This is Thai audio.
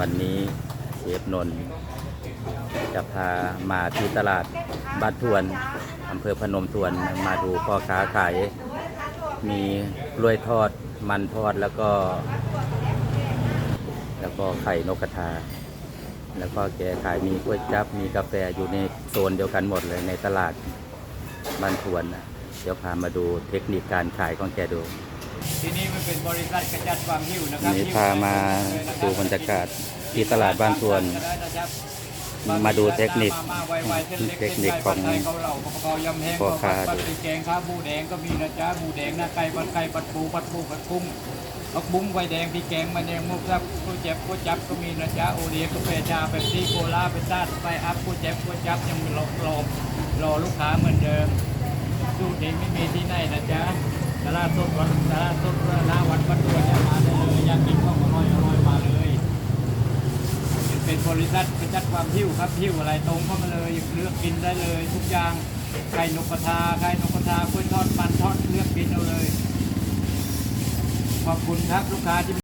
วันนี้เชฟนนท์จะพามาที่ตลาดบ้านทวนอำเภอพนมทวนมาดูพ่อค้าขาย มีกล้วยทอดมันทอดแล้วก็ แล้วก็ไข่นกกระทา แล้วก็แกขายมีก๋วยจับมีกาแฟอยู่ในโซนเดียวกันหมดเลยในตลาดบ้านทวนนะเดี๋ยวพามาดูเทคนิคการขายของแกดู ที่นี่มันเป็นบริษัทกระจัดความหิวนะครันี่พามาดูบรรยากาศที่ตลาดบ้านทวน มาดูเทคนิคเทคนิคของพ่อค้าดูแกงครับบูแดงก็มีนะจ๊ะบูแดงหน้าไก่ปัดไก่ปัดปูปัดปูปัดกุ้งผักบุ้งไฟแดงพริกแกงมันแดงมุกครับก๋วยเจ็บก๋วยจับก็มีนะจ๊ะโอเดียกาแฟชาเป๊ปซี่โคลาเปซ่าสไปอัพก๋วยเจ็บก๋วยจับยังรอรอรอลูกค้าเหมือนเดิมสูตรนี้ไม่มีที่ไหนนะจ๊ะ ตลาดสดวัดตลาดสดหน้าวัดวัดตัวเนี่ยมาได้เลยอยากกินของอร่อยอร่อยมาเลยเป็นบริษัทกระจัดความหิวครับหิวอะไรตรงเข้ามาเลยเลือกกินได้เลย ทุกอย่างไก่นกกระทาไก่นกกระทากล้วยทอดมันทอดเลือกกินเอาเลย ขอบคุณครับลูกค้าที่